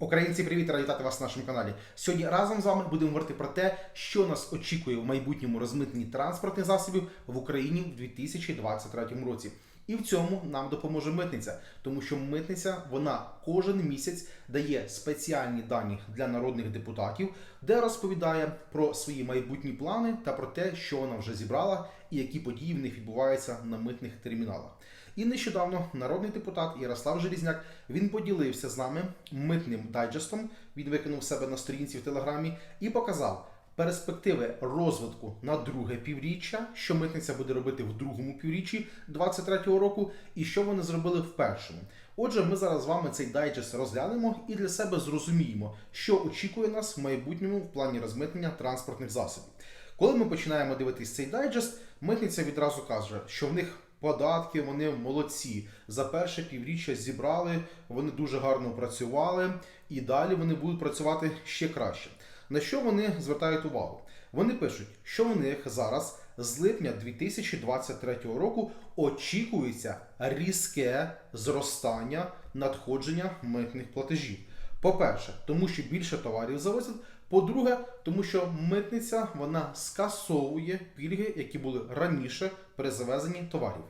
Українці, привіт, раді вітати вас на нашому каналі. Сьогодні разом з вами будемо говорити про те, що нас очікує в майбутньому розмитненні транспортних засобів в Україні в 2023 році. І в цьому нам допоможе митниця, тому що митниця вона кожен місяць дає спеціальні дані для народних депутатів, де розповідає про свої майбутні плани та про те, що вона вже зібрала і які події в них відбуваються на митних терміналах. І нещодавно народний депутат Ярослав Желізняк він поділився з нами митним дайджестом. Він викинув себе на сторінці в телеграмі і показав перспективи розвитку на друге півріччя, що митниця буде робити в другому півріччі 2023 року, і що вони зробили в першому. Отже, ми зараз з вами цей дайджест розглянемо і для себе зрозуміємо, що очікує нас в майбутньому в плані розмитнення транспортних засобів. Коли ми починаємо дивитись цей дайджест, митниця відразу каже, що в них податки вони молодці. За перше півріччя зібрали, вони дуже гарно працювали, і далі вони будуть працювати ще краще. На що вони звертають увагу? Вони пишуть, що в них зараз з липня 2023 року очікується різке зростання надходження митних платежів. По-перше, тому що більше товарів завозять. По-друге, тому що митниця вона скасовує пільги, які були раніше при завезенні товарів.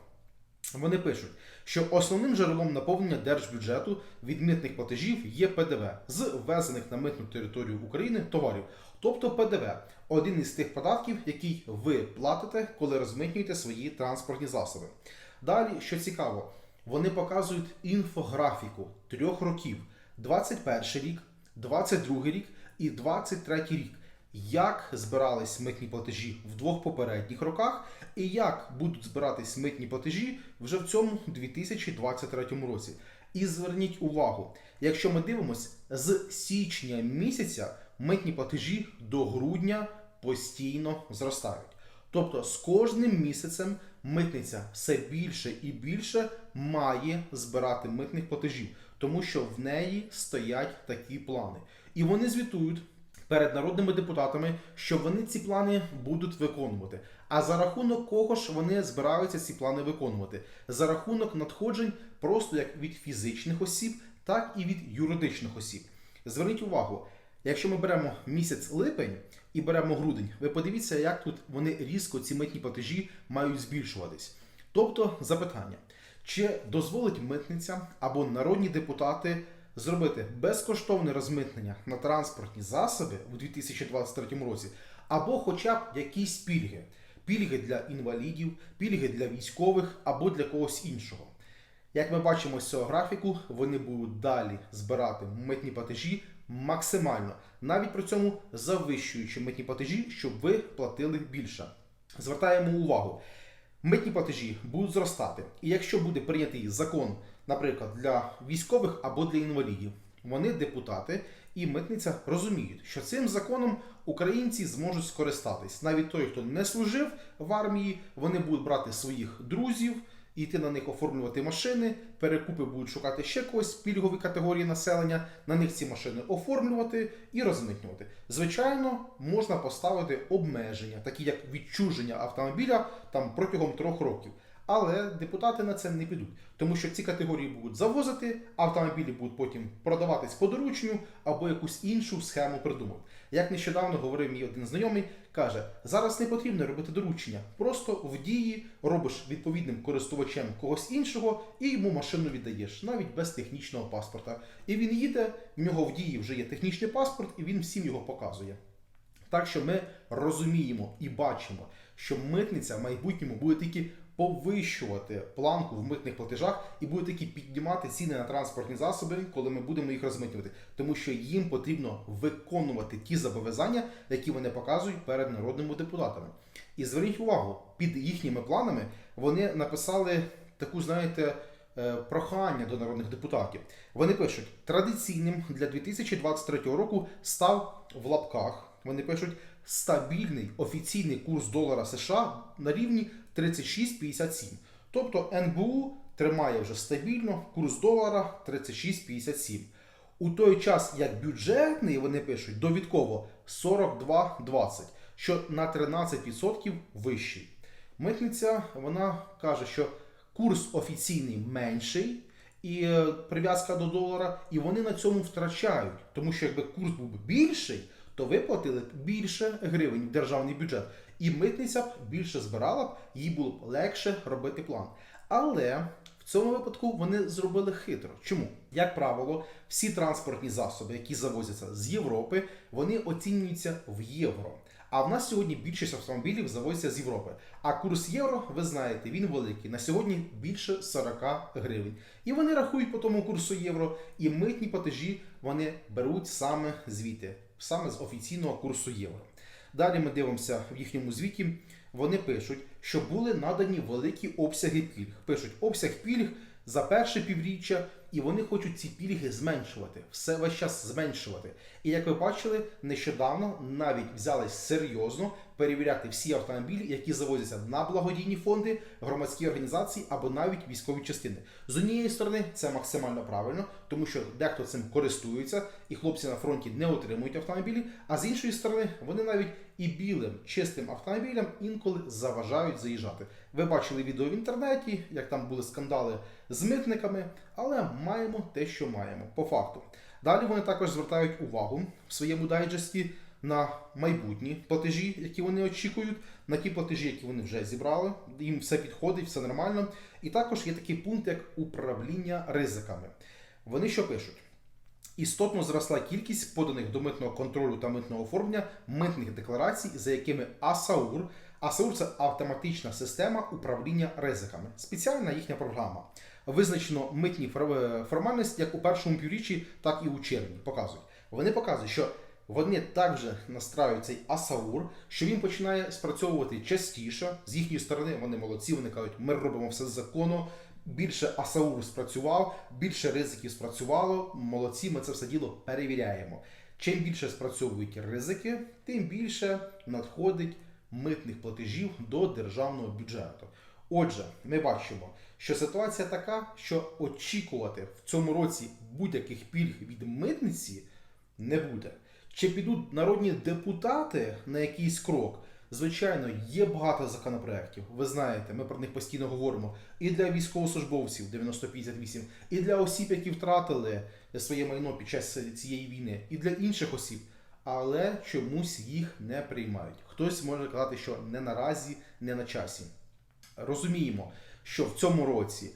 Вони пишуть, що основним джерелом наповнення держбюджету від митних платежів є ПДВ з ввезених на митну територію України товарів, тобто ПДВ один із тих податків, який ви платите, коли розмитнюєте свої транспортні засоби. Далі, що цікаво, вони показують інфографіку трьох років: 21 рік, 22 рік і 23 рік. Як збирались митні платежі в двох попередніх роках, і як будуть збиратись митні платежі вже в цьому 2023 році. І зверніть увагу, якщо ми дивимося з січня місяця, митні платежі до грудня постійно зростають. Тобто з кожним місяцем митниця все більше і більше має збирати митних платежів, тому що в неї стоять такі плани. І вони звітують перед народними депутатами, що вони ці плани будуть виконувати. А за рахунок кого ж вони збираються ці плани виконувати? За рахунок надходжень просто як від фізичних осіб, так і від юридичних осіб. Зверніть увагу, якщо ми беремо місяць липень і беремо грудень, ви подивіться, як тут вони різко ці митні платежі мають збільшуватись. Тобто запитання, чи дозволить митниця або народні депутати зробити безкоштовне розмитнення на транспортні засоби у 2023 році, або хоча б якісь пільги. Пільги для інвалідів, пільги для військових або для когось іншого. Як ми бачимо з цього графіку, вони будуть далі збирати митні платежі максимально, навіть при цьому завищуючи митні платежі, щоб ви платили більше. Звертаємо увагу, митні платежі будуть зростати. І якщо буде прийнятий закон, наприклад, для військових або для інвалідів, вони депутати і митниця розуміють, що цим законом українці зможуть скористатись. Навіть той, хто не служив в армії, вони будуть брати своїх друзів. Йти на них оформлювати машини, перекупи будуть шукати ще когось пільгові категорії населення, на них ці машини оформлювати і розмитнювати. Звичайно, можна поставити обмеження, такі як відчуження автомобіля там протягом трьох років. Але депутати на це не підуть, тому що ці категорії будуть завозити, автомобілі будуть потім продаватись по дорученню або якусь іншу схему придумав. Як нещодавно говорив мій один знайомий, каже: зараз не потрібно робити доручення, просто в дії робиш відповідним користувачем когось іншого і йому машину віддаєш, навіть без технічного паспорта. І він їде, в нього в дії вже є технічний паспорт, і він всім його показує. Так що ми розуміємо і бачимо, що митниця в майбутньому буде тільки повищувати планку в митних платежах і буде таки піднімати ціни на транспортні засоби, коли ми будемо їх розмитнювати, тому що їм потрібно виконувати ті зобов'язання, які вони показують перед народними депутатами. І зверніть увагу, під їхніми планами вони написали таку, знаєте. е, Прохання до народних депутатів. Вони пишуть: традиційним для 2023 року став в лапках. Вони пишуть стабільний офіційний курс долара США на рівні 36,57. Тобто НБУ тримає вже стабільно курс долара 36,57. У той час, як бюджетний, вони пишуть довідково 42,20, що на 13% вищий. Митниця вона каже, що курс офіційний менший, і е, прив'язка до долара, і вони на цьому втрачають. Тому що якби курс був більший, то ви платили більше гривень в державний бюджет, і митниця б більше збирала б, їй було б легше робити план. Але в цьому випадку вони зробили хитро. Чому? Як правило, всі транспортні засоби, які завозяться з Європи, вони оцінюються в євро. А в нас сьогодні більшість автомобілів завозяться з Європи. А курс євро, ви знаєте, він великий. На сьогодні більше 40 гривень. І вони рахують по тому курсу євро, і митні платежі вони беруть саме звідти, саме з офіційного курсу євро. Далі ми дивимося в їхньому звіті. Вони пишуть, що були надані великі обсяги пільг. Пишуть обсяг пільг за перше півріччя, і вони хочуть ці пільги зменшувати, все весь час зменшувати. І як ви бачили, нещодавно навіть взялись серйозно перевіряти всі автомобілі, які завозяться на благодійні фонди, громадські організації або навіть військові частини. З однієї сторони, це максимально правильно, тому що дехто цим користується, і хлопці на фронті не отримують автомобілі. А з іншої сторони, вони навіть і білим чистим автомобілям інколи заважають заїжджати. Ви бачили відео в інтернеті, як там були скандали з митниками, але маємо те, що маємо, по факту. Далі вони також звертають увагу в своєму дайджесті на майбутні платежі, які вони очікують, на ті платежі, які вони вже зібрали. Їм все підходить, все нормально. І також є такий пункт, як управління ризиками. Вони що пишуть? Істотно зросла кількість поданих до митного контролю та митного оформлення митних декларацій, за якими АСАУР. АСАУР це автоматична система управління ризиками, спеціальна їхня програма. Визначено митні фор- формальності як у першому півріччі, так і у червні. Показують. Вони показують, що вони також настраюють цей АСАУР, що він починає спрацьовувати частіше. З їхньої сторони вони молодці, вони кажуть, ми робимо все законно. Більше АСАУР спрацював, більше ризиків спрацювало. Молодці, ми це все діло перевіряємо. Чим більше спрацьовують ризики, тим більше надходить митних платежів до державного бюджету. Отже, ми бачимо, що ситуація така, що очікувати в цьому році будь-яких пільг від митниці не буде. Чи підуть народні депутати на якийсь крок? Звичайно, є багато законопроєктів. Ви знаєте, ми про них постійно говоримо. І для військовослужбовців 9058, і для осіб, які втратили своє майно під час цієї війни, і для інших осіб. Але чомусь їх не приймають. Хтось може казати, що не наразі, не на часі. Розуміємо, що в цьому році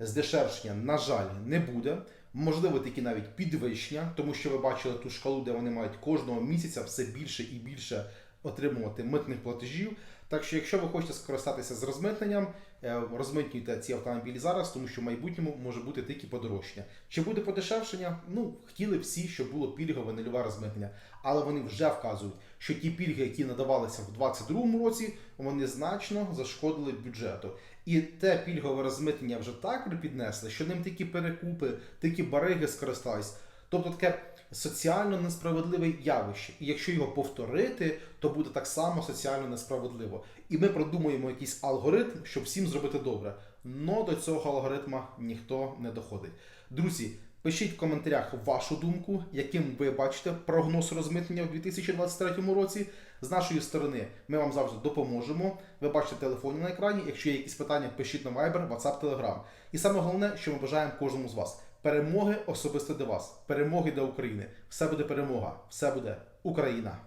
здешевшення, на жаль, не буде. Можливо, таки навіть підвищення, тому що ви бачили ту шкалу, де вони мають кожного місяця все більше і більше отримувати митних платежів. Так що, якщо ви хочете скористатися з розмитненням, е, розмитнюйте ці автомобілі зараз, тому що в майбутньому може бути тільки подорожчання. Чи буде подешевшення? Ну, хотіли всі, щоб було пільгове нульове розмитнення, але вони вже вказують, що ті пільги, які надавалися в 2022 році, вони значно зашкодили бюджету. І те пільгове розмитнення вже так піднесли, що ним тільки перекупи, тільки бариги скористались. Тобто таке соціально несправедливе явище. І якщо його повторити, то буде так само соціально несправедливо. І ми продумуємо якийсь алгоритм, щоб всім зробити добре. Но до цього алгоритма ніхто не доходить. Друзі, пишіть в коментарях вашу думку, яким ви бачите прогноз розмитнення у 2023 році. З нашої сторони ми вам завжди допоможемо. Ви бачите телефон на екрані. Якщо є якісь питання, пишіть на Viber, WhatsApp, Telegram. І саме головне, що ми бажаємо кожному з вас. Перемоги особисто для вас, перемоги для України. Все буде перемога, все буде Україна.